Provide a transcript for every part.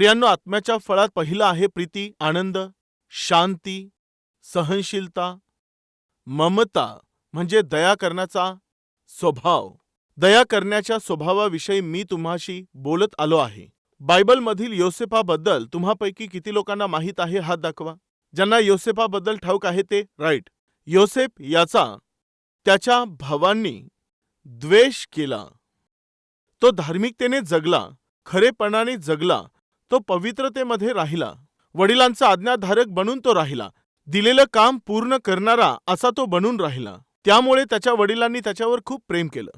प्रियांनो आत्म्याच्या फळात पहिला आहे प्रीती आनंद शांती सहनशीलता ममता म्हणजे दया करण्याचा स्वभाव. दया करण्याच्या स्वभावाविषयी मी तुम्हाशी बोलत आलो आहे. बायबलमधील योसेफाबद्दल तुम्हापैकी किती लोकांना माहीत आहे हात दाखवा. ज्यांना योसेफाबद्दल ठाऊक आहे ते राईट. योसेफ याचा त्याच्या भावांनी द्वेष केला. तो धार्मिकतेने जगला खरेपणाने जगला तो पवित्रतेमध्ये राहिला. वडिलांचा आज्ञाधारक बनून तो राहिला. दिलेलं काम पूर्ण करणारा असा तो बनून राहिला. त्यामुळे त्याच्या वडिलांनी त्याच्यावर खूप प्रेम केलं.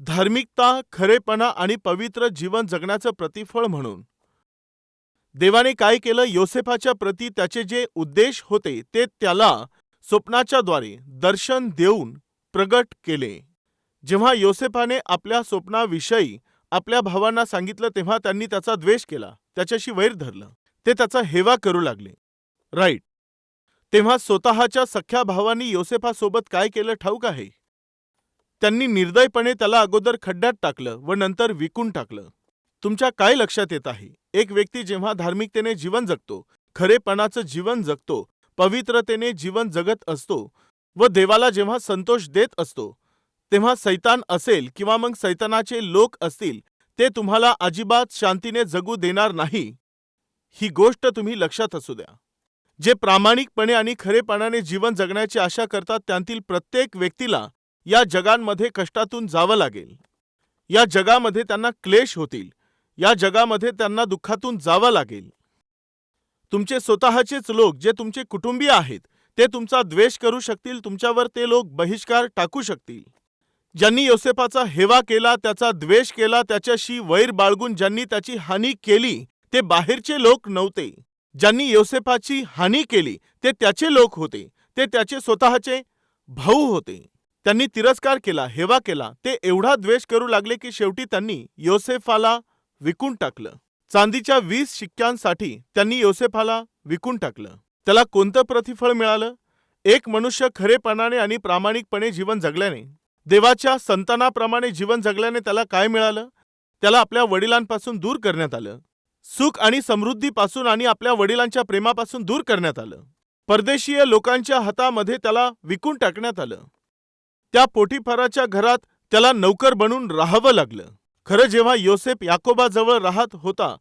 धार्मिकता खरेपणा आणि पवित्र जीवन जगण्याचं प्रतिफळ म्हणून. देवाने काय केलं? योसेफाच्या प्रती त्याचे जे उद्देश होते ते त्याला स्वप्नाच्याद्वारे दर्शन देऊन प्रगट केले. जेव्हा योसेफाने आपल्या स्वप्नाविषयी आपल्या भावांना सांगितलं तेव्हा त्यांनी त्याचा द्वेष केला. त्याच्याशी वैर धरलं. ते त्याचा हेवा करू लागले. राईट तेव्हा स्वतःच्या सख्या भावांनी योसेफासोबत काय केलं ठाऊक आहे? त्यांनी निर्दयपणे त्याला अगोदर खड्ड्यात टाकलं व नंतर विकून टाकलं. तुमच्या काय लक्षात येत आहे? एक व्यक्ती जेव्हा धार्मिकतेने जीवन जगतो खरेपणाचं जीवन जगतो पवित्रतेने जीवन जगत असतो व देवाला जेव्हा संतोष देत असतो तेव्हा सैतान असेल किंवा मग सैतानाचे लोक असतील ते तुम्हाला अजिबात शांतीने जगू देणार नाही. ही गोष्ट तुम्ही लक्षात असू द्या. जे प्रामाणिकपणे आणि खरेपणाने जीवन जगण्याची आशा करतात त्यांतील प्रत्येक व्यक्तीला या जगांमध्ये कष्टातून जावं लागेल. या जगामध्ये त्यांना क्लेश होतील. या जगामध्ये त्यांना दुःखातून जावं लागेल. तुमचे स्वतःचेच लोक जे तुमचे कुटुंबीय आहेत ते तुमचा द्वेष करू शकतील तुमच्यावर ते लोक बहिष्कार टाकू शकतील. ज्यांनी योसेफाचा हेवा केला त्याचा द्वेष केला त्याच्याशी वैर बाळगून ज्यांनी त्याची हानी केली ते बाहेरचे लोक नव्हते. ज्यांनी योसेफाची हानी केली ते त्याचे लोक होते. ते त्याचे स्वतःचे भाऊ होते. त्यांनी तिरस्कार केला हेवा केला. ते एवढा द्वेष करू लागले की शेवटी त्यांनी योसेफाला विकून टाकलं. चांदीच्या वीस शिक्क्यांसाठी त्यांनी योसेफाला विकून टाकलं. त्याला कोणतं प्रतिफळ मिळालं? एक मनुष्य खरेपणाने आणि प्रामाणिकपणे जीवन जगल्याने. देवाच्या संतानाप्रमाणे जीवन जगल्याने त्याला काय मिळालं? त्याला आपल्या वडिलांपासून दूर करण्यात आलं. सुख आणि समृद्धीपासून आणि आपल्या वडिलांच्या प्रेमापासून दूर करण्यात आलं. परदेशीय लोकांच्या हातामध्ये त्याला विकून टाकण्यात आलं. त्या पोटीफाराच्या घरात त्याला नौकर बनून राहावं लागलं. खरं जेव्हा योसेफ याकोबाजवळ राहत होता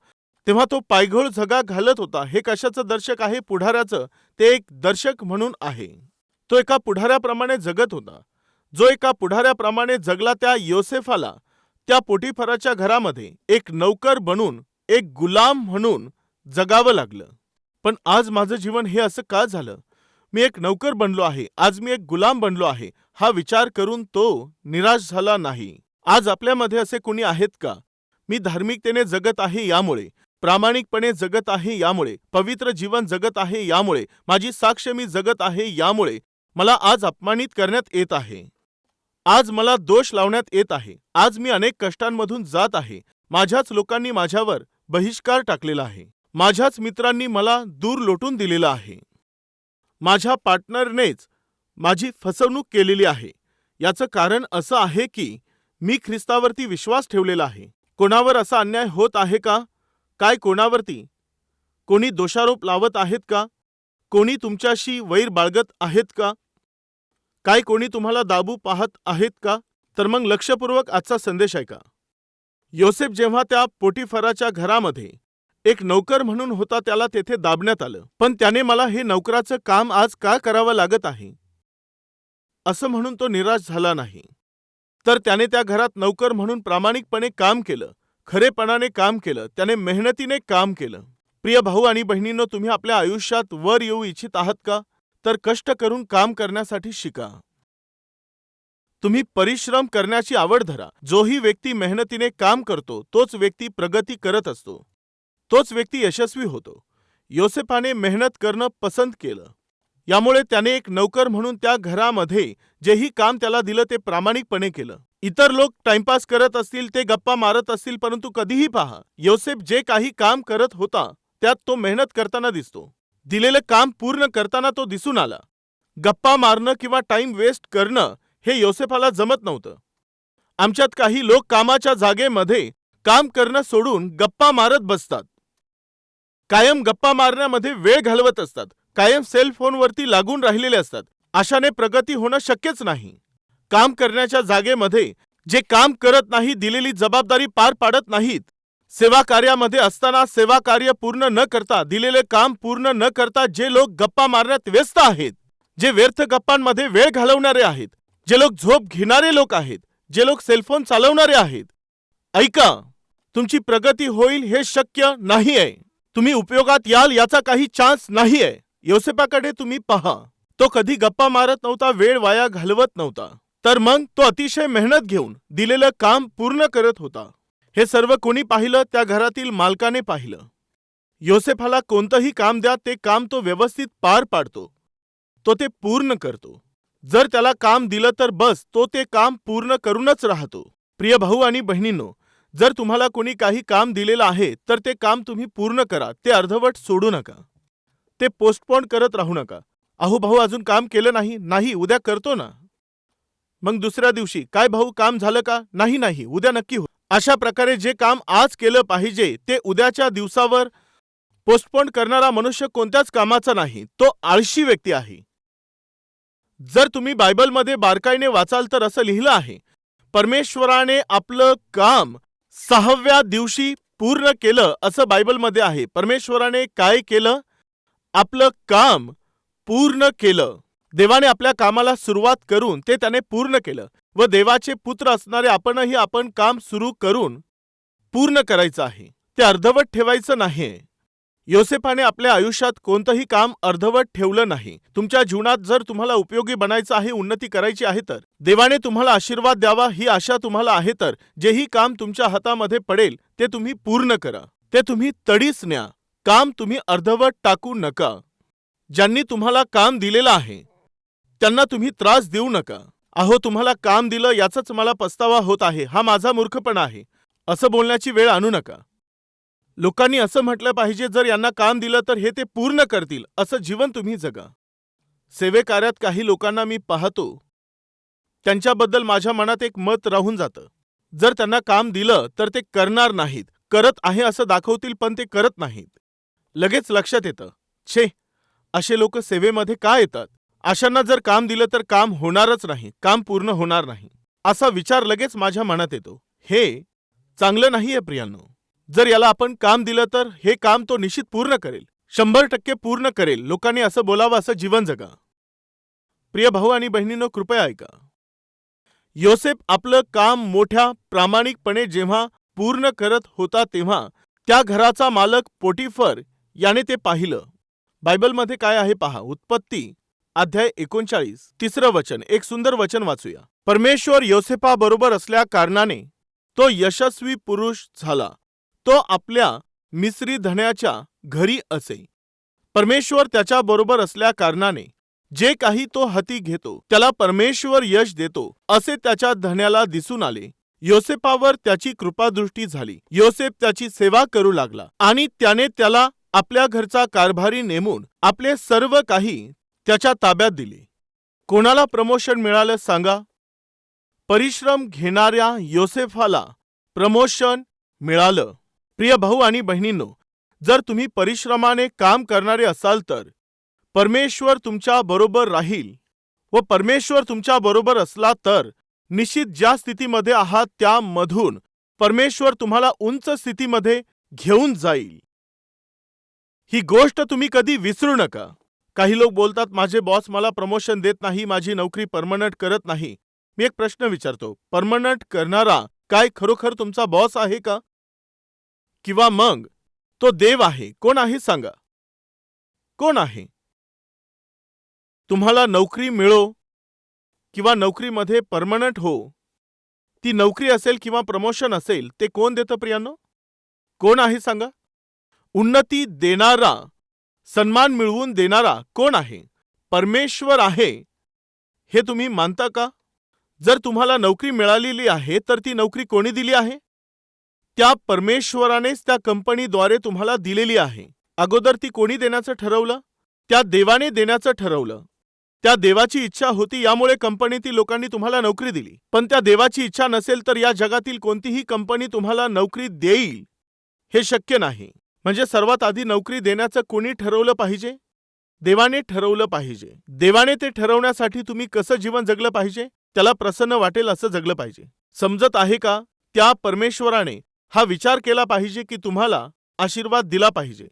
तेव्हा तो पायघोळ झगा घालत होता. हे कशाचं दर्शक आहे? पुढाऱ्याचं. ते एक दर्शक म्हणून आहे. तो एका पुढाऱ्याप्रमाणे जगत होता. जो एका पुढाऱ्याप्रमाणे जगला त्या योसेफाला त्या पोटीफराच्या घरामध्ये एक नौकर बनून एक गुलाम म्हणून जगावं लागलं. पण आज माझं जीवन हे असं का झालं? मी एक नौकर बनलो आहे आज मी एक गुलाम बनलो आहे हा विचार करून तो निराश झाला नाही. आज आपल्यामध्ये असे कोणी आहेत का? मी धार्मिकतेने जगत आहे यामुळे प्रामाणिकपणे जगत आहे यामुळे पवित्र जीवन जगत आहे यामुळे माझी साक्ष मी जगत आहे यामुळे मला आज अपमानित करण्यात येत आहे. आज मला दोष लावण्यात येत आहे. आज मी अनेक कष्टांमधून जात आहे. माझ्याच लोकांनी माझ्यावर बहिष्कार टाकलेला आहे. माझ्याच मित्रांनी मला दूर लोटून दिलेलं आहे. माझ्या पार्टनरनेच माझी फसवणूक केलेली आहे. याचं कारण असं आहे की मी ख्रिस्तावरती विश्वास ठेवलेला आहे. कोणावर असा अन्याय होत आहे का? काय कोणावरती? कोणी दोषारोप लावत आहेत का? कोणी तुमच्याशी वैर बाळगत आहेत का? काय कोणी तुम्हाला दाबू पाहत आहेत का? तर मग लक्षपूर्वक आजचा संदेश ऐका. योसेफ जेव्हा त्या पोटीफराच्या घरामध्ये एक नौकर म्हणून होता त्याला तेथे दाबण्यात आलं. पण त्याने मला हे नौकराचं काम आज का करावं लागत आहे? असं म्हणून तो निराश झाला नाही. तर त्याने त्या घरात नौकर म्हणून प्रामाणिकपणे काम केलं खरेपणाने काम केलं त्याने मेहनतीने काम केलं. प्रिय भाऊ आणि बहिणींनो तुम्ही आपल्या आयुष्यात वर येऊ इच्छित आहात का? तर कष्ट करून काम करण्यासाठी शिका. तुम्ही परिश्रम करण्याची आवड धरा. जोही व्यक्ती मेहनतीने काम करतो तोच व्यक्ती प्रगती करत असतो. तोच व्यक्ती यशस्वी होतो. योसेफाने मेहनत करणं पसंत केलं. यामुळे त्याने एक नौकर म्हणून त्या घरामध्ये जेही काम त्याला दिलं ते प्रामाणिकपणे केलं. इतर लोक टाइमपास करत असतील ते गप्पा मारत असतील परंतु कधीही पहा योसेफ जे काही काम करत होता त्यात तो मेहनत करताना दिसतो. दिलेलं काम पूर्ण करताना तो दिसून आला. गप्पा मारणं किंवा टाइम वेस्ट करणं हे योसेफाला जमत नव्हतं. आमच्यात काही लोक कामाच्या जागेमध्ये काम करणं सोडून गप्पा मारत बसतात. कायम गप्पा मारण्यामध्ये वेळ घालवत असतात. कायम सेल फोनवरती लागून राहिलेले असतात. अशाने प्रगती होणं शक्यच नाही. काम करण्याच्या जागेमध्ये जे काम करत नाही दिलेली जबाबदारी पार पाडत नाहीत. सेवा कार्यामध्ये असताना सेवा कार्य पूर्ण न करता दिलेले काम पूर्ण न करता जे लोक गप्पा मारण्यात व्यस्त आहेत जे व्यर्थ गप्पांमध्ये वेळ घालवणारे आहेत जे लोक झोप घेणारे लोक आहेत जे लोक सेलफोन चालवणारे आहेत. ऐका तुमची प्रगती होईल हे शक्य नाही आहे तुम्ही उपयोगात याल याचा काही चान्स नाही आहे योसेपाकडे तुम्ही पहा. तो कधी गप्पा मारत नव्हता वेळ वाया घालवत नव्हता. तर मग तो अतिशय मेहनत घेऊन दिलेलं काम पूर्ण करत होता. हे सर्व कोणी पाहिलं त्या घरातील मालकाने पाहिलं. योसेफाला कोणतंही काम द्या ते काम तो व्यवस्थित पार पाडतो. तो ते पूर्ण करतो. जर त्याला काम दिलं तर बस तो ते काम पूर्ण करूनच राहतो. प्रिय भाऊ आणि बहिणींनो जर तुम्हाला कोणी काही काम दिलेलं आहे तर ते काम तुम्ही पूर्ण करा ते अर्धवट सोडू नका. ते पोस्टपोन करत राहू नका. अहो भाऊ अजून काम केलं नाही नाही उद्या करतो ना. मग दुसऱ्या दिवशी काय भाऊ काम झालं का? नाही नाही उद्या नक्की हो अशा प्रकारे जे काम आज केलं पाहिजे ते उद्याच्या दिवसावर पोस्टपोन करणारा मनुष्य कोणत्याच कामाचा नाही तो आळशी व्यक्ती आहे. जर तुम्ही बायबलमध्ये बारकाईने वाचाल तर असं लिहिलं आहे परमेश्वराने आपलं काम सहाव्या दिवशी पूर्ण केलं असं बायबलमध्ये आहे. परमेश्वराने काय केलं? आपलं काम पूर्ण केलं. देवाने आपल्या कामाला सुरुवात करून ते त्याने पूर्ण केलं. व देवाचे पुत्र असणारे आपणही आपण काम सुरू करून पूर्ण करायचं आहे. ते अर्धवट ठेवायचं नाही. योसेफाने आपल्या आयुष्यात कोणतंही काम अर्धवट ठेवलं नाही. तुमच्या जीवनात जर तुम्हाला उपयोगी बनायचं आहे उन्नती करायची आहे तर. देवाने तुम्हाला आशीर्वाद द्यावा ही आशा तुम्हाला आहे तर. जेही काम तुमच्या हातामध्ये पडेल ते तुम्ही पूर्ण करा. ते तुम्ही तडीच न्या. काम तुम्ही अर्धवट टाकू नका. ज्यांनी तुम्हाला काम दिलेलं आहे त्यांना तुम्ही त्रास देऊ नका. अहो तुम्हाला काम दिलं याचाच मला पस्तावा होत आहे. हा माझा मूर्खपणा आहे. असं बोलण्याची वेळ आणू नका. लोकांनी असं म्हटलं पाहिजे जर यांना काम दिलं तर हे ते पूर्ण करतील असं जीवन तुम्ही जगा. सेवेकार्यात काही लोकांना मी पाहतो. त्यांच्याबद्दल माझ्या मनात एक मत राहून जातं. जर त्यांना काम दिलं तर ते करणार नाहीत. करत आहे असं दाखवतील पण ते करत नाहीत. लगेच लक्षात येतं. छे! असे लोक सेवेमध्ये का येतात? अशांना जर काम दिलं तर काम होणारच नाही काम पूर्ण होणार नाही. असा विचार लगेच माझ्या मनात येतो. हे चांगलं नाहीये प्रियांनो. जर याला आपण काम दिलं तर हे काम तो निश्चित पूर्ण करेल. शंभर टक्के पूर्ण करेल. लोकांनी असं बोलावं असं जीवन जगा. प्रिय भाऊ आणि बहिणींनो कृपया ऐका. योसेफ आपलं काम मोठ्या प्रामाणिकपणे जेव्हा पूर्ण करत होता तेव्हा त्या घराचा मालक पोटीफर याने ते पाहिलं. बायबलमध्ये काय आहे पहा उत्पत्ती अध्याय एकोणचाळीस. तिसरं वचन. एक सुंदर वचन वाचूया. परमेश्वर योसेफा बरोबर असल्या कारणाने तो यशस्वी पुरुष झाला. तो आपल्या मिस्री धण्याच्या घरी असे. परमेश्वर त्याच्या बरोबर असल्या कारणाने जे काही तो हाती घेतो त्याला परमेश्वर यश देतो असे त्याच्या धन्याला दिसून आले. योसेफावर त्याची कृपादृष्टी झाली. योसेफ त्याची सेवा करू लागला आणि त्याने त्याला आपल्या घरचा कारभारी नेमून आपले सर्व काही त्याच्या ताब्यात दिली. कोणाला प्रमोशन मिळालं सांगा. परिश्रम घेणाऱ्या योसेफाला प्रमोशन मिळालं. प्रिय भाऊ आणि बहिणींनो जर तुम्ही परिश्रमाने काम करणारे असाल तर परमेश्वर तुमच्या बरोबर राहील. व परमेश्वर तुमच्या बरोबर असला तर निश्चित ज्या स्थितीमध्ये आहात त्यामधून परमेश्वर तुम्हाला उंच स्थितीमध्ये घेऊन जाईल. ही गोष्ट तुम्ही कधी विसरू नका. काही लोक बोलतात माझे बॉस मला प्रमोशन देत नाही माझी नोकरी परमनंट करत नाही. मी एक प्रश्न विचारतो परमनंट करणारा काय खरोखर तुमचा बॉस आहे का? किंवा मग तो देव आहे? कोण आहे सांगा. कोण आहे? तुम्हाला नोकरी मिळो किंवा नोकरीमध्ये परमनंट हो. ती नोकरी असेल किंवा प्रमोशन असेल ते कोण देतं प्रियांनो? कोण आहे सांगा? उन्नती देणारा सन्मान मिळवून देणारा कोण आहे? परमेश्वर आहे हे तुम्ही मानता का? जर तुम्हाला नोकरी मिळालेली आहे तर ती नोकरी कोणी दिली आहे? त्या परमेश्वरानेच त्या कंपनीद्वारे तुम्हाला दिलेली आहे. अगोदर ती कोणी देण्याचं ठरवलं? त्या देवाने देण्याचं ठरवलं. त्या देवाची इच्छा होती यामुळे कंपनीतील लोकांनी तुम्हाला नोकरी दिली. पण त्या देवाची इच्छा नसेल तर या जगातील कोणतीही कंपनी तुम्हाला नोकरी देईल हे शक्य नाही. म्हणजे सर्वात आधी नोकरी देण्याचं कोणी ठरवलं पाहिजे? देवाने ठरवलं पाहिजे. देवाने ते ठरवण्यासाठी तुम्ही कसं जीवन जगलं पाहिजे? त्याला प्रसन्न वाटेल असं जगलं पाहिजे. समजत आहे का? त्या परमेश्वराने हा विचार केला पाहिजे की तुम्हाला आशीर्वाद दिला पाहिजे.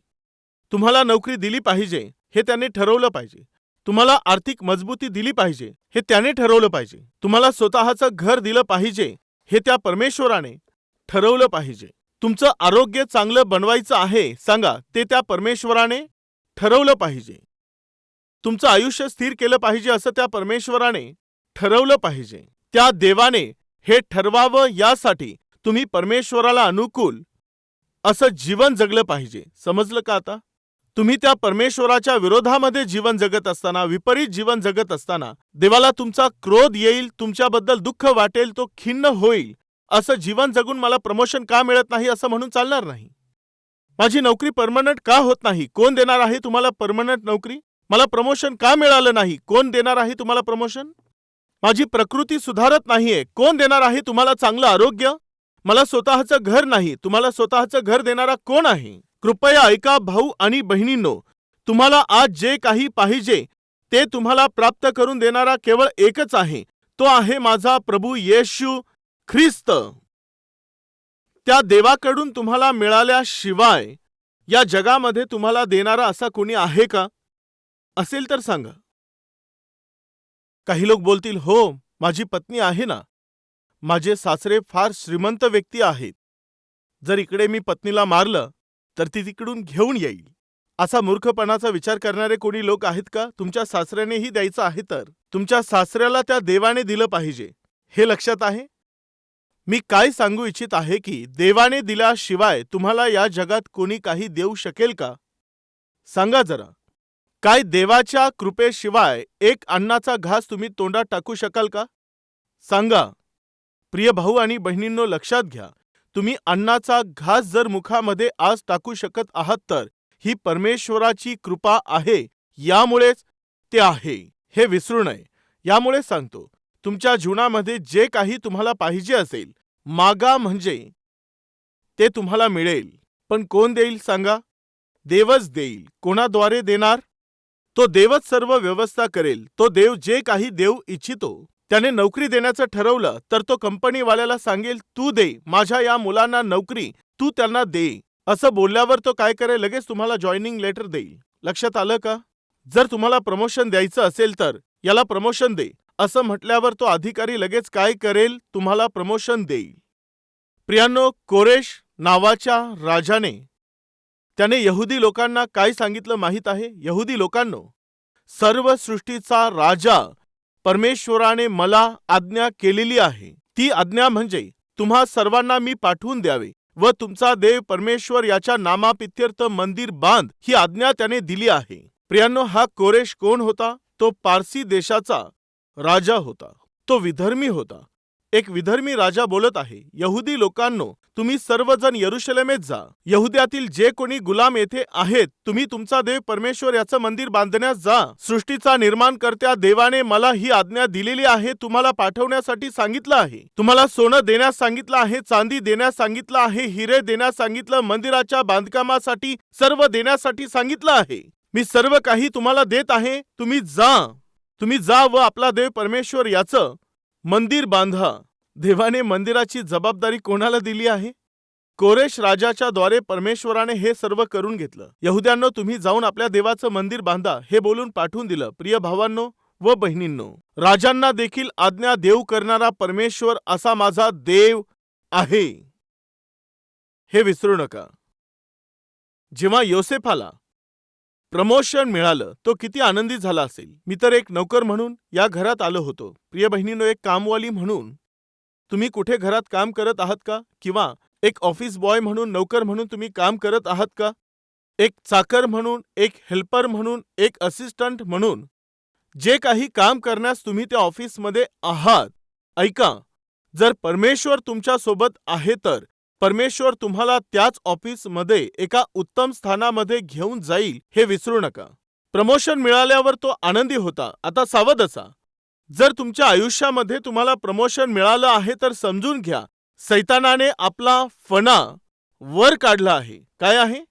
तुम्हाला नोकरी दिली पाहिजे हे त्याने ठरवलं पाहिजे. तुम्हाला आर्थिक मजबूती दिली पाहिजे हे त्याने ठरवलं पाहिजे. तुम्हाला स्वतःचं घर दिलं पाहिजे हे त्या परमेश्वराने ठरवलं पाहिजे. तुमचं आरोग्य चांगलं बनवायचं आहे सांगा ते त्या परमेश्वराने ठरवलं पाहिजे. तुमचं आयुष्य स्थिर केलं पाहिजे असं त्या परमेश्वराने ठरवलं पाहिजे. त्या देवाने हे ठरवावं यासाठी तुम्ही परमेश्वराला अनुकूल असं जीवन जगलं पाहिजे. समजलं का आता? तुम्ही त्या परमेश्वराच्या विरोधामध्ये जीवन जगत असताना विपरीत जीवन जगत असताना देवाला तुमचा क्रोध येईल तुमच्याबद्दल दुःख वाटेल तो खिन्न होईल. असं जीवन जगून मला प्रमोशन का मिळत नाही असं म्हणून चालणार नाही? माझी नोकरी परमनंट का होत नाही? कोण देणार आहे तुम्हाला परमनंट नोकरी? मला प्रमोशन का मिळालं नाही? कोण देणार आहे तुम्हाला प्रमोशन माझी प्रकृती सुधारत नाहीये. कोण देणार आहे तुम्हाला चांगलं आरोग्य? मला स्वतःचं घर नाही. तुम्हाला स्वतःचं घर देणारा कोण आहे? कृपया ऐका भाऊ आणि बहिणींनो तुम्हाला आज जे काही पाहिजे ते तुम्हाला प्राप्त करून देणारा केवळ एकच आहे. तो आहे माझा प्रभू येशू ख्रिस्त. त्या देवाकडून तुम्हाला मिळाल्याशिवाय या जगामध्ये तुम्हाला देणारा असा कोणी आहे का? असेल तर सांगा. काही लोक बोलतील हो माझी पत्नी आहे ना. माझे सासरे फार श्रीमंत व्यक्ती आहेत. जर इकडे मी पत्नीला मारलं तर ती तिकडून घेऊन येईल. असा मूर्खपणाचा विचार करणारे कोणी लोक आहेत का? तुमच्या सासऱ्यानेही द्यायचं आहे तर. तुमच्या सासऱ्याला त्या देवाने दिलं पाहिजे. हे लक्षात आहे? मी काय सांगू इच्छित आहे की देवाने दिल्याशिवाय तुम्हाला या जगात कोणी काही देऊ शकेल का? सांगा जरा. काय देवाच्या कृपेशिवाय एक अन्नाचा घास तुम्ही तोंडात टाकू शकाल का? सांगा. प्रिय भाऊ आणि बहिणींनो लक्षात घ्या. तुम्ही अन्नाचा घास जर मुखामध्ये आज टाकू शकत आहात तर ही परमेश्वराची कृपा आहे. यामुळेच ते आहे. हे विसरू नये. यामुळे सांगतो. तुमच्या जीवनामध्ये जे काही तुम्हाला पाहिजे असेल मागा म्हणजे ते तुम्हाला मिळेल. पण कोण देईल सांगा? देवच देईल. कोणाद्वारे देणार? तो देवच सर्व व्यवस्था करेल. तो देव जे काही देऊ इच्छितो त्याने नोकरी देण्याचं ठरवलं तर तो कंपनीवाल्याला सांगेल तू दे. माझ्या या मुलांना नोकरी तू त्यांना दे. असं बोलल्यावर तो काय करेल? लगेच तुम्हाला जॉईनिंग लेटर देईल. लक्षात आलं का? जर तुम्हाला प्रमोशन द्यायचं असेल तर याला प्रमोशन दे. असं म्हटल्यावर तो अधिकारी लगेच काय करेल तुम्हाला प्रमोशन देईल. प्रियांनो कोरेश नावाच्या राजाने त्याने यहुदी लोकांना काय सांगितलं माहीत आहे? यहुदी लोकांनो सर्व सृष्टीचा राजा परमेश्वराने मला आज्ञा केलेली आहे. ती आज्ञा म्हणजे तुम्हा सर्वांना मी पाठवून द्यावे व तुमचा देव परमेश्वर याच्या नामापित्यर्थ मंदिर बांध ही आज्ञा त्याने दिली आहे. प्रियांनो हा कोरेश कोण होता? तो पारसी देशाचा राजा होता. तो विधर्मी होता. एक विधर्मी राजा बोलत आहे यहुदी लोकांनो तुम्ही सर्वजण यरुशलेमेत जा. यहुद्यातील जे कोणी गुलाम येथे आहेत तुम्ही तुमचा देव परमेश्वर याचं मंदिर बांधण्यास जा. सृष्टीचा निर्माण करत्या देवाने मला ही आज्ञा दिलेली आहे तुम्हाला पाठवण्यासाठी सांगितलं आहे. तुम्हाला सोनं देण्यास सांगितलं आहे चांदी देण्यास सांगितलं आहे हिरे देण्यास सांगितलं मंदिराच्या बांधकामासाठी सर्व देण्यासाठी सांगितलं आहे. मी सर्व काही तुम्हाला देत आहे तुम्ही जा. तुम्ही जा व आपला देव परमेश्वर याचं मंदिर बांधा. देवाने मंदिराची जबाबदारी कोणाला दिली आहे? कोरेश राजाच्या द्वारे परमेश्वराने हे सर्व करून घेतलं. यहुद्यांनो तुम्ही जाऊन आपल्या देवाचं मंदिर बांधा हे बोलून पाठवून दिलं प्रिय भावांनो व बहिणींनो. राजांना देखील आज्ञा देऊ करणारा परमेश्वर असा माझा देव आहे. हे विसरू नका. जेव्हा योसेफाला प्रमोशन मिळालं तो किती आनंदी झाला असेल. मी तर एक नोकर म्हणून या घरात आलो होतो. प्रिय बहिणीनो एक कामवाली म्हणून. तुम्ही कुठे घरात काम करत आहात का? किंवा एक ऑफिस बॉय म्हणून नोकर म्हणून तुम्ही काम करत आहात का? एक चाकर म्हणून एक हेल्पर म्हणून एक असिस्टंट म्हणून. जे काही काम करण्यास तुम्ही त्या ऑफिसमध्ये आहात. ऐका जर परमेश्वर तुमच्यासोबत आहे तर परमेश्वर तुम्हाला त्याच ऑफिसमध्ये एका उत्तम स्थानामध्ये घेऊन जाईल हे विसरू नका. प्रमोशन मिळाल्यावर तो आनंदी होता. आता सावध असा. जर तुमच्या आयुष्यामध्ये तुम्हाला प्रमोशन मिळालं आहे तर समजून घ्या. सैतानाने आपला फणा वर काढला आहे. काय आहे?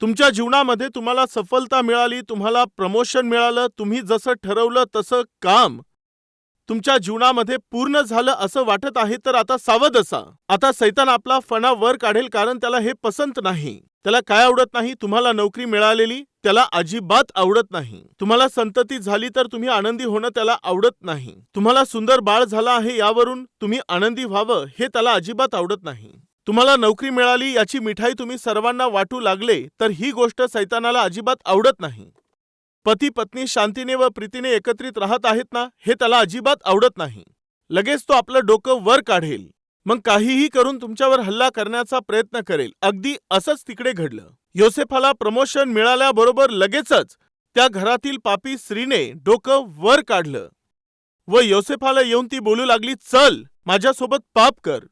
तुमच्या जीवनामध्ये तुम्हाला सफलता मिळाली तुम्हाला प्रमोशन मिळालं तुम्ही जसं ठरवलं तसं काम तुमच्या जीवनामध्ये पूर्ण झालं असं वाटत आहे तर आता सावध असा. आता सैतान आपला फणा वर काढेल कारण त्याला हे पसंत नाही. त्याला काय आवडत नाही? तुम्हाला नोकरी मिळालेली? त्याला अजिबात आवडत नाही. तुम्हाला संतती झाली तर तुम्ही आनंदी होणं त्याला आवडत नाही. तुम्हाला सुंदर बाळ झाला आहे यावरून तुम्ही आनंदी व्हावं हे त्याला अजिबात आवडत नाही. तुम्हाला नोकरी मिळाली याची मिठाई तुम्ही सर्वांना वाटू लागले तर ही गोष्ट सैतानाला अजिबात आवडत नाही. पती पत्नी शांतीने व प्रीतीने एकत्रित राहत आहेत ना हे त्याला अजिबात आवडत नाही. लगेच तो आपलं डोकं वर काढेल. मग काहीही करून तुमच्यावर हल्ला करण्याचा प्रयत्न करेल. अगदी असंच तिकडे घडलं. योसेफाला प्रमोशन मिळाल्याबरोबर लगेचच त्या घरातील पापी स्त्रीने डोकं वर काढलं. व योसेफाला येऊन ती बोलू लागली चल माझ्यासोबत पाप कर.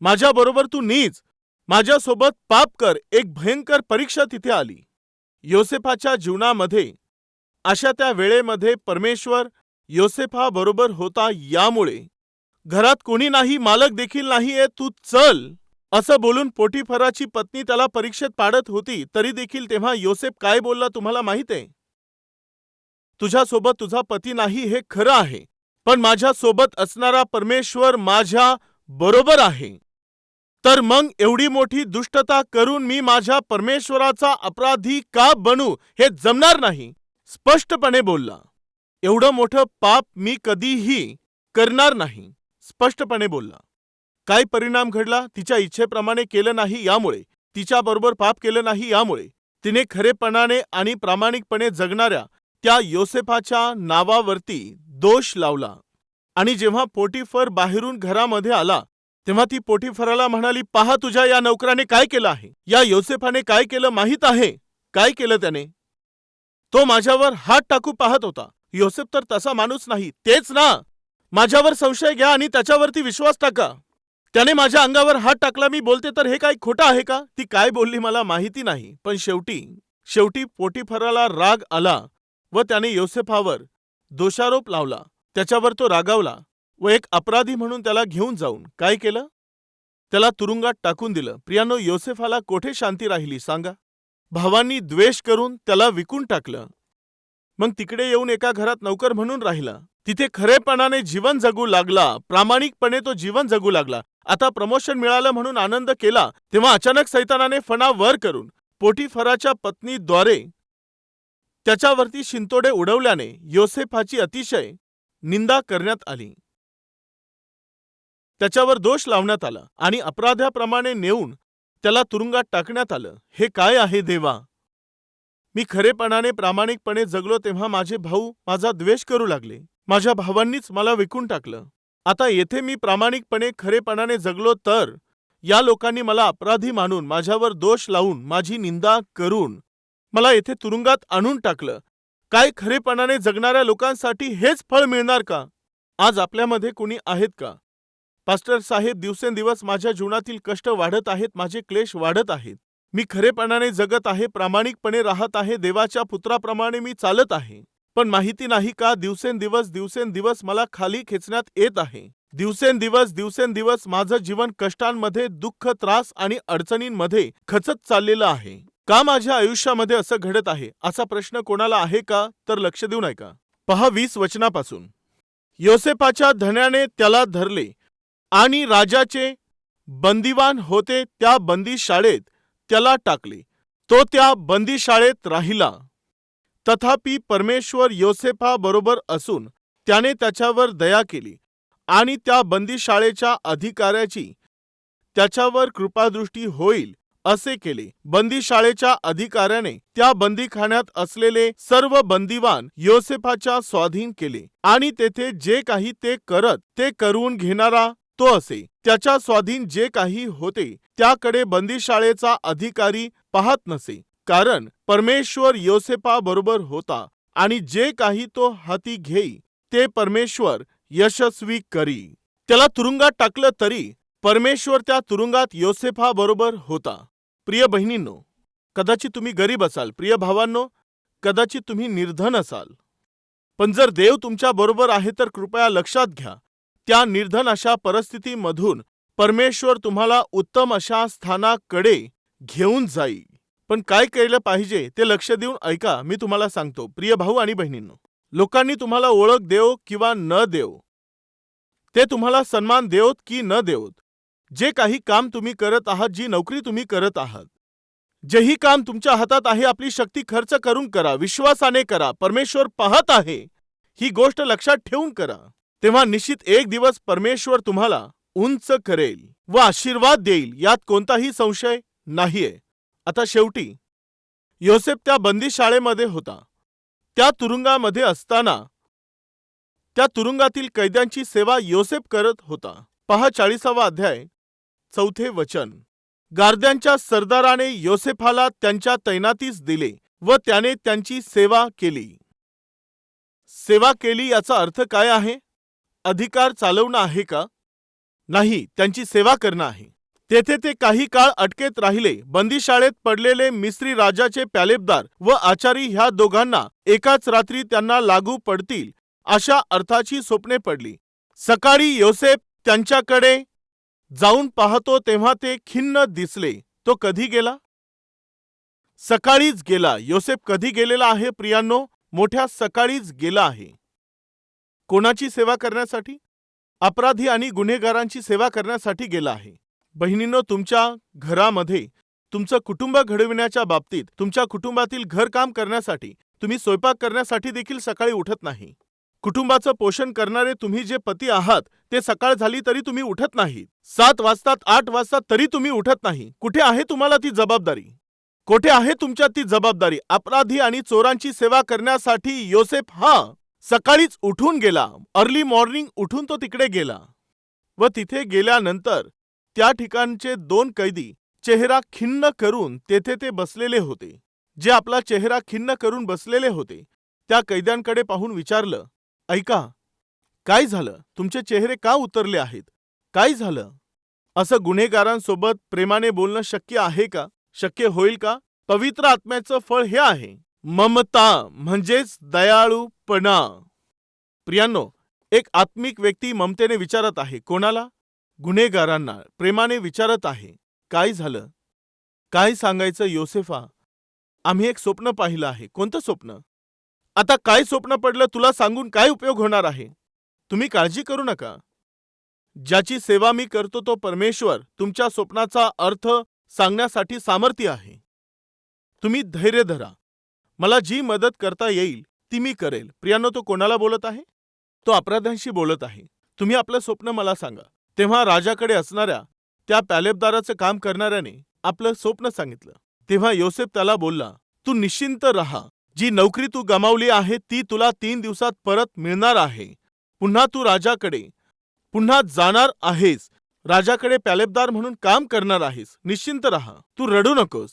माझ्याबरोबर तू नीच. माझ्यासोबत पाप कर. एक भयंकर परीक्षा तिथे आली. योसेफाच्या जीवनामध्ये अशा त्या वेळेमध्ये परमेश्वर योसेफा बरोबर होता यामुळे. घरात कोणी नाही मालक देखील नाहीये तू चल असं बोलून पोटीफराची पत्नी त्याला परीक्षेत पाडत होती तरी देखील तेव्हा योसेफ काय बोलला तुम्हाला माहीत आहे? तुझ्यासोबत तुझा पती नाही हे खरं आहे पण माझ्यासोबत असणारा परमेश्वर माझ्या बरोबर आहे. तर मग एवढी मोठी दुष्टता करून मी माझ्या परमेश्वराचा अपराधी का बनू हे जमणार नाही. स्पष्टपणे बोलला. एवढं मोठं पाप मी कधीही करणार नाही स्पष्टपणे बोलला. काय परिणाम घडला? तिच्या इच्छेप्रमाणे केलं नाही यामुळे. तिच्याबरोबर पाप केलं नाही यामुळे. तिने खरेपणाने आणि प्रामाणिकपणे जगणाऱ्या त्या योसेफाच्या नावावरती दोष लावला. आणि जेव्हा पोटीफर बाहेरून घरामध्ये आला तेव्हा ती पोटीफराला म्हणाली पहा तुझ्या या नौकराने काय केलं आहे? या योसेफाने काय केलं माहीत आहे? काय केलं त्याने? तो माझ्यावर हात टाकू पाहत होता. योसेफ तर तसा माणूस नाही. तेच ना. माझ्यावर संशय घ्या आणि त्याच्यावरती विश्वास टाका. त्याने माझ्या अंगावर हात टाकला. मी बोलते तर हे काय खोटं आहे का? ती काय बोलली मला माहिती नाही. पण शेवटी शेवटी पोटीफराला राग आला व त्याने योसेफावर दोषारोप लावला. त्याच्यावर तो रागावला व एक अपराधी म्हणून त्याला घेऊन जाऊन काय केलं? त्याला तुरुंगात टाकून दिलं. प्रियानो योसेफाला कोठे शांती राहिली सांगा. भावांनी द्वेष करून त्याला विकून टाकलं. मग तिकडे येऊन एका घरात नौकर म्हणून राहिला. तिथे खरेपणाने जीवन जगू लागला. प्रामाणिकपणे तो जीवन जगू लागला. आता प्रमोशन मिळालं म्हणून आनंद केला तेव्हा अचानक सैतानाने फणा वर करून पोटीफराच्या पत्नीद्वारे त्याच्यावरती शिंतोडे उडवल्याने योसेफाची अतिशय निंदा करण्यात आली. त्याच्यावर दोष लावण्यात आला आणि अपराध्याप्रमाणे नेऊन त्याला तुरुंगात टाकण्यात आलं. हे काय आहे देवा? मी खरेपणाने प्रामाणिकपणे जगलो तेव्हा माझे भाऊ माझा द्वेष करू लागले. माझ्या भावांनीच मला विकून टाकलं. आता येथे मी प्रामाणिकपणे खरेपणाने जगलो तर या लोकांनी मला अपराधी मानून माझ्यावर दोष लावून माझी निंदा करून मला येथे तुरुंगात आणून टाकलं. काय खरेपणाने जगणाऱ्या लोकांसाठी हेच फळ मिळणार का? आज आपल्यामध्ये कुणी आहेत का? पास्टर साहेब दिवसेंदिवस माझ्या जीवनातील कष्ट वाढत आहेत माझे क्लेश वाढत आहेत. मी खरेपणाने जगत आहे प्रामाणिकपणे राहत आहे देवाच्या पुत्राप्रमाणे मी चालत आहे. पण माहिती नाही का दिवसेंदिवस दिवसेंदिवस मला खाली खेचण्यात येत आहे. दिवसेंदिवस दिवसेंदिवस माझं जीवन कष्टांमध्ये दुःख त्रास आणि अडचणींमध्ये खचत चाललेलं आहे. का माझ्या आयुष्यामध्ये असं घडत आहे? असा प्रश्न कोणाला आहे का? तर लक्ष देऊ नका. पहा वीस वचनापासून. योसेपाच्या धन्याने त्याला धरले. आणि राजाचे बंदिवान होते त्या बंदीशाळेत त्याला टाकले. तो त्या बंदीशाळेत राहिला. तथापि परमेश्वर योसेफाबरोबर असून त्याने त्याच्यावर दया केली आणि त्या बंदीशाळेच्या अधिकाऱ्याची त्याच्यावर कृपादृष्टी होईल असे केले. बंदीशाळेच्या अधिकाऱ्याने त्या बंदीखान्यात असलेले सर्व बंदिवान योसेफाच्या स्वाधीन केले आणि तेथे जे काही ते करत ते करून घेणारा तो असे. त्याच्या स्वाधीन जे काही होते त्याकडे बंदीशाळेचा अधिकारी पाहत नसे. कारण परमेश्वर योसेफा बरोबर होता आणि जे काही तो हाती घेई ते परमेश्वर यशस्वी करी. त्याला तुरुंगात टाकलं तरी परमेश्वर त्या तुरुंगात योसेफा बरोबर होता. प्रिय बहिणींनो कदाचित तुम्ही गरीब असाल. प्रिय भावांनो कदाचित तुम्ही निर्धन असाल. पण जर देव तुमच्या बरोबर आहे तर कृपया लक्षात घ्या त्या निर्धन अशा परिस्थितीमधून परमेश्वर तुम्हाला उत्तम अशा स्थानाकडे घेऊन जाईल. पण काय केलं पाहिजे ते लक्ष देऊन ऐका मी तुम्हाला सांगतो. प्रिय भाऊ आणि बहिणींनो लोकांनी तुम्हाला ओळख देव किंवा न देव ते तुम्हाला सन्मान देवत की न देवत जे काही काम तुम्ही करत आहात जी नोकरी तुम्ही करत आहात जेही काम तुमच्या हातात आहे आपली शक्ती खर्च करून करा विश्वासाने करा परमेश्वर पाहत आहे ही गोष्ट लक्षात ठेवून करा. तेव्हा निश्चित एक दिवस परमेश्वर तुम्हाला उंच करेल व आशीर्वाद देईल यात कोणताही संशय नाहीये. आता शेवटी योसेफ त्या बंदिशाळेमध्ये होता. त्या तुरुंगामध्ये असताना त्या तुरुंगातील कैद्यांची सेवा योसेफ करत होता. पहा चाळीसावा अध्याय चौथे वचन. गार्द्यांच्या सरदाराने योसेफाला त्यांच्या तैनातीस दिले व त्याने त्यांची सेवा केली. सेवा केली याचा अर्थ काय आहे? अधिकार चालवणं आहे का? नाही त्यांची सेवा करणं आहे. तेथे ते काही काळ अटकेत राहिले. बंदीशाळेत पडलेले मिस्री राजाचे प्यालेबदार व आचारी ह्या दोघांना एकाच रात्री त्यांना लागू पडतील अशा अर्थाची स्वप्ने पडली. सकाळी योसेफ त्यांच्याकडे जाऊन पाहतो तेव्हा ते खिन्न दिसले. तो कधी गेला? सकाळीच गेला. योसेफ कधी गेलेला आहे प्रियांनो? मोठ्या सकाळीच गेला आहे. कोणाची सेवा करण्यासाठी? अपराधी आणि गुन्हेगारांची सेवा करण्यासाठी गेला आहे. बहिणींनो तुमच्या घरामध्ये तुमचं कुटुंब घडविण्याच्या बाबतीत तुमच्या कुटुंबातील घरकाम करण्यासाठी तुम्ही स्वयंपाक करण्यासाठी देखील सकाळी उठत नाही. कुटुंबाचं पोषण करणारे तुम्ही जे पती आहात ते सकाळ झाली तरी तुम्ही उठत नाही सात वाजतात आठ वाजतात तरी तुम्ही उठत नाही. कुठे आहे तुम्हाला ती जबाबदारी? कोठे आहे तुमच्यात ती जबाबदारी? अपराधी आणि चोरांची सेवा करण्यासाठी योसेफ हा सकाळीच उठून गेला. अर्ली मॉर्निंग उठून तो तिकडे गेला. व तिथे गेल्यानंतर त्या ठिकाणचे दोन कैदी चेहरा खिन्न करून तेथे ते बसलेले होते. जे आपला चेहरा खिन्न करून बसलेले होते. त्या कैद्यांकडे पाहून विचारलं ऐका काय झालं? तुमचे चेहरे का उतरले आहेत? काय झालं? असं गुन्हेगारांसोबत प्रेमाने बोलणं शक्य आहे का? शक्य होईल का? पवित्र आत्म्याचं फळ हे आहे. ममता म्हणजेच दयाळूपणा. प्रियांनो एक आत्मिक व्यक्ती ममतेने विचारत आहे कोणाला? गुन्हेगारांना प्रेमाने विचारत आहे काय झालं? काय सांगायचं योसेफा? आम्ही एक स्वप्न पाहिलं आहे कोणतं स्वप्न? आता काय स्वप्न पडलं तुला सांगून काय उपयोग होणार आहे? तुम्ही काळजी करू नका. ज्याची सेवा मी करतो तो परमेश्वर तुमच्या स्वप्नाचा अर्थ सांगण्यासाठी सामर्थ्य आहे. तुम्ही धैर्य धरा. मला जी मदत करता येईल ती मी करेल. प्रियानो तो कोणाला बोलत आहे? तो अपराध्यांशी बोलत आहे. तुम्ही आपलं स्वप्न मला सांगा. तेव्हा राजाकडे असणाऱ्या त्या पॅलेबदाराचं काम करणाऱ्याने आपलं स्वप्न सांगितलं. तेव्हा योसेफ त्याला बोलला तू निश्चिंत राहा. जी नोकरी तू गमावली आहे ती तुला तीन दिवसात परत मिळणार आहे. पुन्हा तू राजाकडे पुन्हा जाणार आहेस. राजाकडे पॅलेबदार म्हणून काम करणार आहेस. निश्चिंत राहा. तू रडू नकोस.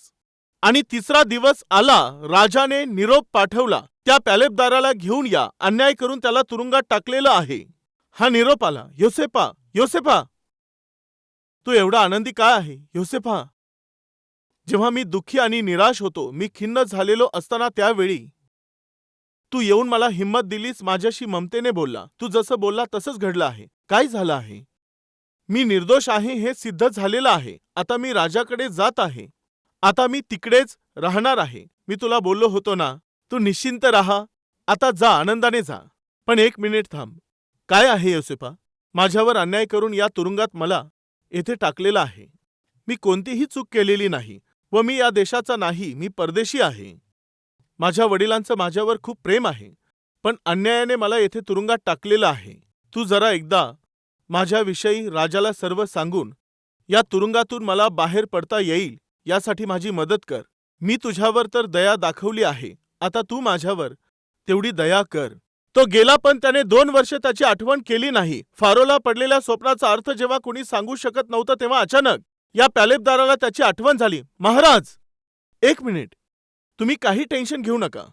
आणि तिसरा दिवस आला राजाने निरोप पाठवला. त्या पॅलेबदाराला घेऊन या. अन्याय करून त्याला तुरुंगात टाकलेलं आहे. हा निरोप आला. योसेपा योसेपा! तू एवढा आनंदी काय आहे? योसेफा जेव्हा मी दुःखी आणि निराश होतो मी खिन्न झालेलो असताना त्यावेळी तू येऊन मला हिंमत दिलीस माझ्याशी ममतेने बोलला. तू जसं बोलला तसंच घडलं आहे. काय झालं आहे? मी निर्दोष आहे हे सिद्ध झालेलं आहे. आता मी राजाकडे जात आहे. आता मी तिकडेच राहणार आहे. मी तुला बोललो होतो ना तू निश्चिंत राहा. आता जा आनंदाने जा. पण एक मिनिट थांब. काय आहे योसेफा? माझ्यावर अन्याय करून या तुरुंगात मला येथे टाकलेलं आहे. मी कोणतीही चूक केलेली नाही व मी या देशाचा नाही मी परदेशी आहे. माझ्या वडिलांचं माझ्यावर खूप प्रेम आहे पण अन्यायाने मला येथे तुरुंगात टाकलेलं आहे. तू जरा एकदा माझ्याविषयी राजाला सर्व सांगून या तुरुंगातून मला बाहेर पडता येईल. यासाठी माझी मदत कर. मी तुझ्यावर तर दया दाखवली आहे. आता तू माझ्यावर तेवढी दया कर. तो गेला पण त्याने दोन वर्ष त्याची आठवण केली नाही. फारोला पडलेल्या स्वप्नाचा अर्थ जेव्हा कुणी सांगू शकत नव्हतं तेव्हा अचानक या पॅलेबदाराला त्याची आठवण झाली. महाराज! एक मिनिट. तुम्ही काही टेन्शन घेऊ नका.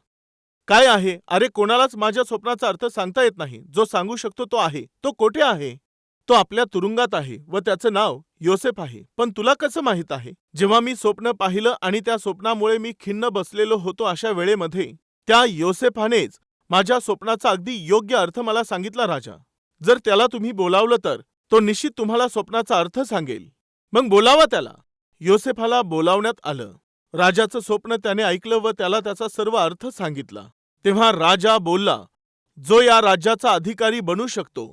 काय आहे? अरे कोणालाच माझ्या स्वप्नाचा अर्थ सांगता येत नाही. जो सांगू शकतो तो आहे. तो कोठे आहे? तो आपल्या तुरुंगात आहे व त्याचं नाव योसेफ आहे. पण तुला कसं माहीत आहे? जेव्हा मी स्वप्न पाहिलं आणि त्या स्वप्नामुळे मी खिन्न बसलेलो होतो अशा वेळेमध्ये त्या योसेफानेच माझ्या स्वप्नाचा अगदी योग्य अर्थ मला सांगितला राजा. जर त्याला तुम्ही बोलावलं तर तो निश्चित तुम्हाला स्वप्नाचा अर्थ सांगेल. मग बोलावा त्याला. योसेफाला बोलावण्यात आलं. राजाचं स्वप्न त्याने ऐकलं व त्याला त्याचा सर्व अर्थ सांगितला. तेव्हा राजा बोलला जो या राज्याचा अधिकारी बनू शकतो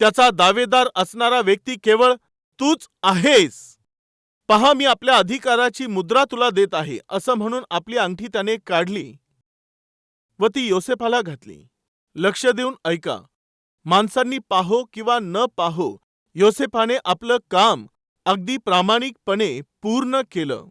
त्याचा दावेदार असणारा व्यक्ती केवळ तूच आहेस. पहा मी आपल्या अधिकाराची मुद्रा तुला देत आहे असं म्हणून आपली अंगठी त्याने काढली. व ती योसेफाला घातली. लक्ष देऊन ऐका. माणसांनी पाहो किंवा न पाहो योसेफाने आपलं काम अगदी प्रामाणिकपणे पूर्ण केलं.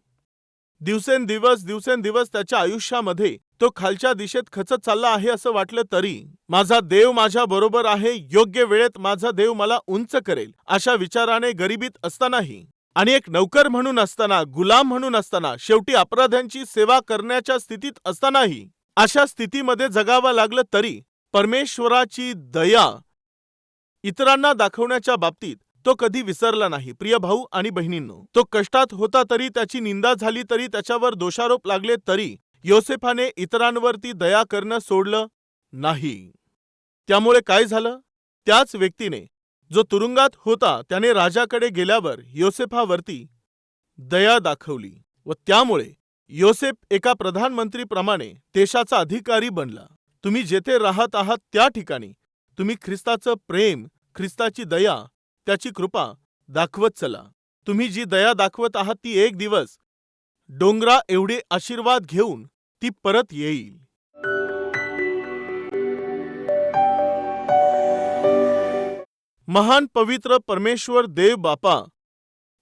दिवसेंदिवस दिवसेंदिवस त्याच्या आयुष्यामध्ये तो खालच्या दिशेत खचत चालला आहे असं वाटलं तरी माझा देव माझ्या बरोबर आहे योग्य वेळेत माझा देव मला उंच करेल अशा विचाराने गरिबीत असतानाही. आणि एक नौकर म्हणून असताना गुलाम म्हणून असताना शेवटी अपराध्यांची सेवा करण्याच्या स्थितीत असतानाही अशा स्थितीमध्ये जगावं लागलं तरी परमेश्वराची दया इतरांना दाखवण्याच्या बाबतीत तो कधी विसरला नाही. प्रिय भाऊ आणि बहिणींनो तो कष्टात होता तरी त्याची निंदा झाली तरी त्याच्यावर दोषारोप लागले तरी योसेफाने इतरांवरती दया करणं सोडलं नाही. त्यामुळे काय झालं? त्याच व्यक्तीने जो तुरुंगात होता त्याने राजाकडे गेल्यावर योसेफावरती दया दाखवली व त्यामुळे योसेफ एका प्रधानमंत्रीप्रमाणे देशाचा अधिकारी बनला. तुम्ही जेथे राहत आहात त्या ठिकाणी तुम्ही ख्रिस्ताचं प्रेम ख्रिस्ताची दया त्याची कृपा दाखवत चला. तुम्ही जी दया दाखवत आहात ती एक दिवस डोंगरा एवढे आशीर्वाद घेऊन ती परत येईल. महान पवित्र परमेश्वर देव बापा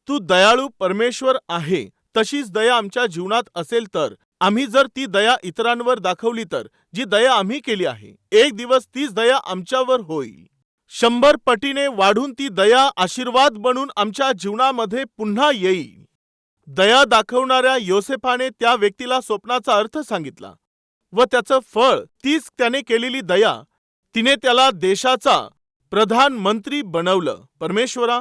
तू दयाळू परमेश्वर आहे तशीच दया आमच्या जीवनात असेल तर आम्ही जर ती दया इतरांवर दाखवली तर जी दया आम्ही केली आहे एक दिवस तीच दया आमच्यावर होईल. शंभर पटीने वाढून ती दया आशीर्वाद बनून आमच्या जीवनामध्ये पुन्हा येईल. दया दाखवणाऱ्या योसेफाने त्या व्यक्तीला स्वप्नाचा अर्थ सांगितला व त्याचं फळ तीच त्याने केलेली दया तिने त्याला देशाचा प्रधानमंत्री बनवलं. परमेश्वरा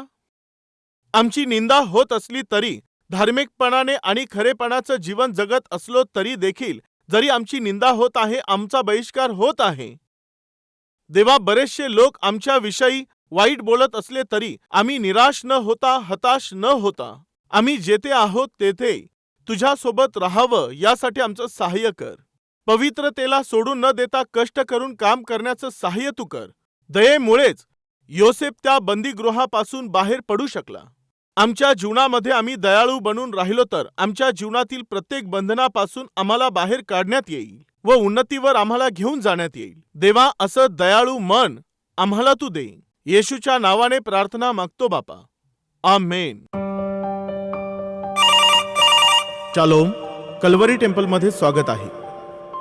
आमची निंदा होत असली तरी धार्मिकपणाने आणि खरेपणाचं जीवन जगत असलो तरी देखील जरी आमची निंदा होत आहे आमचा बहिष्कार होत आहे. देवा बरेचसे लोक आमच्याविषयी वाईट बोलत असले तरी आम्ही निराश न होता हताश न होता. आम्ही जेथे आहोत तेथे तुझ्यासोबत राहावं यासाठी आमचं सहाय्य कर. पवित्रतेला सोडून न देता कष्ट करून काम करण्याचं सहाय्य तू कर. दयेमुळेच योसेफ त्या बंदीगृहापासून बाहेर पडू शकला. आमच्या जीवनामध्ये आम्ही दयाळू बनून राहिलो तर आमच्या जीवनातील प्रत्येक बंधनापासून आम्हाला बाहेर काढण्यात येईल व उन्नतीवर आम्हाला घेऊन जाण्यात येईल. देवा असं दयाळू मन आम्हाला तू दे. येशूच्या नावाने प्रार्थना मागतो बापा. आमेन. चालोम कलवरी टेम्पलमध्ये स्वागत आहे.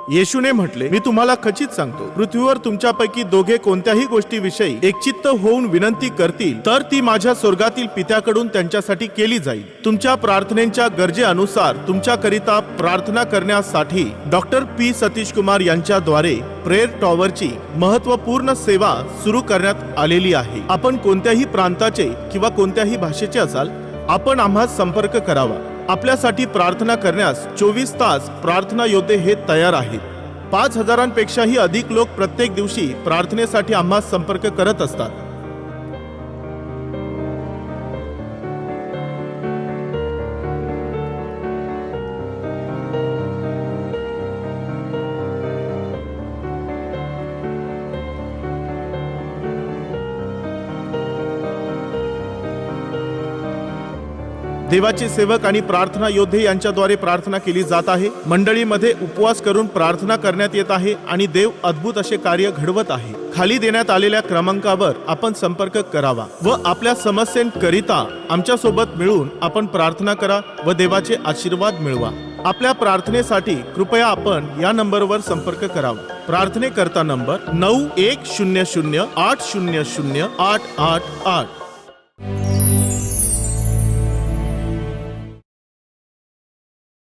येशूने म्हटले मी तुम्हाला खचित सांगतो पृथ्वीवर तुमच्यापैकी दोघे कोणत्याही गोष्टीविषयी एकचित्त होऊन विनंती करतील तर ती माझ्या स्वर्गातील पित्याकडून त्यांच्यासाठी केली जाईल. तुमच्या प्रार्थनेच्या गरजेनुसार तुमच्याकरिता प्रार्थना करण्यासाठी डॉक्टर पी. सतीश कुमार यांच्याद्वारे प्रेयर टॉवरची महत्त्वपूर्ण सेवा सुरू करण्यात आलेली आहे. आपण कोणत्याही प्रांताचे किंवा कोणत्याही भाषेचे असाल आपण आम्हा संपर्क करावा. आपल्यासाठी प्रार्थना करण्यास चोवीस तास प्रार्थना योद्धे हे तयार आहेत. पाच हजारांपेक्षाही अधिक लोक प्रत्येक दिवशी प्रार्थनेसाठी आम्हा संपर्क करत असतात. देवाचे सेवक आणि प्रार्थना योद्धे यांच्याद्वारे प्रार्थना केली जात आहे. मंडळीमध्ये उपवास करून प्रार्थना करण्यात येत आहे आणि देव अद्भुत असे कार्य घडवत आहे. खाली देण्यात आलेल्या क्रमांकावर आपण संपर्क करावा व आपल्या समस्यांकरिता आमच्यासोबत मिळून आपण प्रार्थना करा व देवाचे आशीर्वाद मिळवा. आपल्या प्रार्थनेसाठी कृपया आपण या नंबरवर संपर्क करावा. प्रार्थनेकरता नंबर नऊ एक शून्य शून्य आठ शून्य शून्य आठ आठ आठ.